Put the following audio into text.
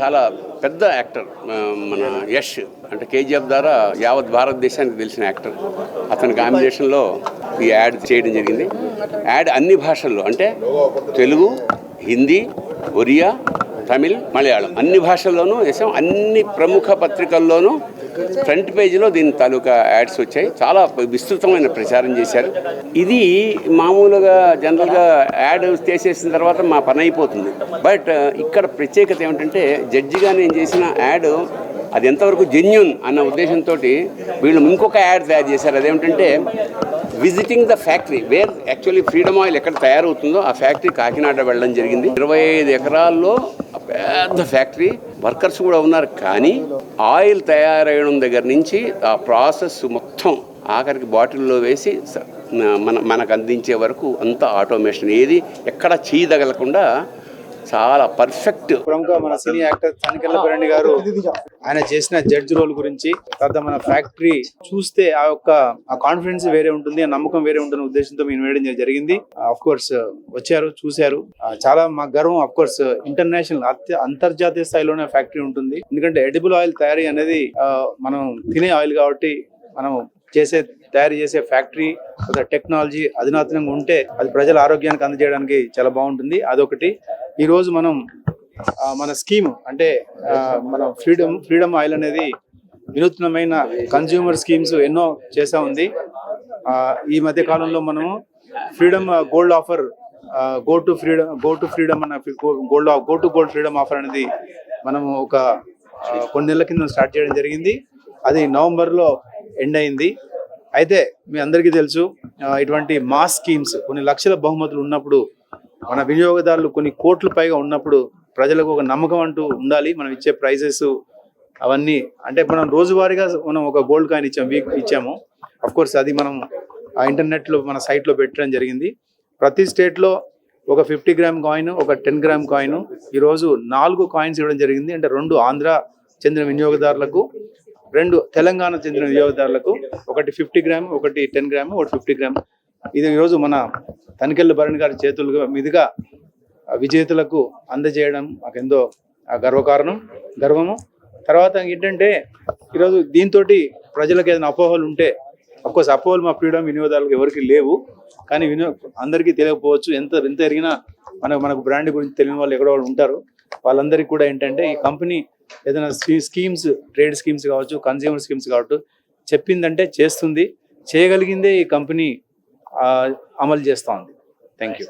చాలా పెద్ద యాక్టర్ మన యష్ అంటే కేజీఎఫ్ ద్వారా యావత్ భారతదేశానికి తెలిసిన యాక్టర్. అతని కాంబినేషన్లో ఈ యాడ్ చేయడం జరిగింది. యాడ్ అన్ని భాషల్లో అంటే తెలుగు హిందీ ఒరియా తమిళ్ మలయాళం అన్ని భాషల్లోనూ వేసాం. అన్ని ప్రముఖ పత్రికల్లోనూ ఫ్రంట్ పేజీలో దీని తాలూకా యాడ్స్ వచ్చాయి. చాలా విస్తృతమైన ప్రచారం చేశారు. ఇది మామూలుగా జనరల్గా యాడ్ చేసేసిన తర్వాత మా పని అయిపోతుంది. బట్ ఇక్కడ ప్రత్యేకత ఏమిటంటే జడ్జిగా నేను చేసిన యాడ్ అది ఎంతవరకు జెన్యున్ అన్న ఉద్దేశంతో వీళ్ళు ఇంకొక యాడ్ తయారు చేశారు. అదేమిటంటే visiting the factory where actually freedom oil ఎక్కడ తయారవుతుందో ఆ ఫ్యాక్టరీ కాకినాడ వెళ్ళడం జరిగింది. ఇరవై ఐదు ఎకరాల్లో పెద్ద ఫ్యాక్టరీ వర్కర్స్ కూడా ఉన్నారు. కానీ ఆయిల్ తయారయ్యడం దగ్గర నుంచి ఆ ప్రాసెస్ మొత్తం ఆఖరికి బాటిల్లో వేసి మన మనకు అందించే వరకు అంతా ఆటోమేషన్ ఏది ఎక్కడ చేయదగలకుండా చాలా పర్ఫెక్ట్ ప్రముఖ మన సినీ యాక్టర్ తనికెళ్ళ గారు ఆయన చేసిన జడ్జ్ రోల్ గురించి తర్వాత మన ఫ్యాక్టరీ చూస్తే ఆ యొక్క ఆ కాన్ఫిడెన్స్ వేరే ఉంటుంది ఆ నమ్మకం వేరే ఉంటుంది ఉద్దేశంతో మేము వేయడం జరిగింది. అఫ్ కోర్స్ వచ్చారు చూశారు. చాలా మా గర్వం అఫ్ కోర్స్ ఇంటర్నేషనల్ అంతర్జాతీయ స్థాయిలోనే ఫ్యాక్టరీ ఉంటుంది. ఎందుకంటే ఎడిబుల్ ఆయిల్ తయారీ అనేది మనం తినే ఆయిల్ కాబట్టి మనం చేసే తయారు చేసే ఫ్యాక్టరీ టెక్నాలజీ అధునాతనంగా ఉంటే అది ప్రజల ఆరోగ్యానికి అందజేయడానికి చాలా బాగుంటుంది. అదొకటి. ఈ రోజు మనం మన స్కీమ్ అంటే మన ఫ్రీడమ్ ఫ్రీడమ్ ఆయిల్ అనేది వినూత్నమైన కన్జ్యూమర్ స్కీమ్స్ ఎన్నో చేసా ఉంది. ఆ, ఈ మధ్య కాలంలో మనము freedom gold offer go to freedom go to freedom అన్న gold go to gold freedom offer అనేది మనము ఒక కొన్ని నెలల కింద స్టార్ట్ చేయడం జరిగింది. అది నవంబర్లో ఎండ్ అయింది. అయితే మీ అందరికీ తెలుసు ఇటువంటి మాస్ స్కీమ్స్ కొన్ని లక్షల బహుమతులు ఉన్నప్పుడు మన వినియోగదారులు కొన్ని కోట్ల పైగా ఉన్నప్పుడు ప్రజలకు ఒక నమ్మకం అంటూ ఉండాలి. మనం ఇచ్చే ప్రైజెస్ అవన్నీ అంటే మనం రోజువారీగా మనం ఒక గోల్డ్ కాయిన్ ఇచ్చాము వీక్ ఇచ్చాము. అఫ్ కోర్స్ అది మనం ఆ ఇంటర్నెట్లో మన సైట్లో పెట్టడం జరిగింది. ప్రతి స్టేట్లో ఒక ఫిఫ్టీ గ్రామ్ కాయిన్ ఒక టెన్ గ్రామ్ కాయిన్ ఈరోజు నాలుగు కాయిన్స్ ఇవ్వడం జరిగింది. అంటే రెండు ఆంధ్ర చెందిన వినియోగదారులకు రెండు తెలంగాణ చెందిన వినియోగదారులకు ఒకటి ఫిఫ్టీ గ్రామ్ ఒకటి టెన్ గ్రామ్ ఒకటి ఫిఫ్టీ గ్రామ్. ఇది ఈరోజు మన తనికెళ్ళ భరణ్ గారి చేతులుగా మీదుగా విజేతలకు అందజేయడం మాకెంతో గర్వకారణం గర్వము. తర్వాత ఏంటంటే ఈరోజు దీంతో ప్రజలకు ఏదైనా అపోహలు ఉంటే అఫ్కోర్స్ అపోహలు మా ఫ్రీడమ్ వినియోగదారులకు ఎవరికి లేవు. కానీ వినియోగ అందరికీ తెలియకపోవచ్చు. ఎంత ఎంత ఎరిగినా మనకు మనకు బ్రాండ్ గురించి తెలియని వాళ్ళు ఎక్కడో వాళ్ళు ఉంటారు. వాళ్ళందరికీ కూడా ఏంటంటే ఈ కంపెనీ ఏదైనా స్కీమ్స్ ట్రేడ్ స్కీమ్స్ కావచ్చు కన్జ్యూమర్ స్కీమ్స్ కావచ్చు చెప్పిందంటే చేస్తుంది. చేయగలిగిందే ఈ కంపెనీ అమలు చేస్తూ ఉంది థ్యాంక్ యూ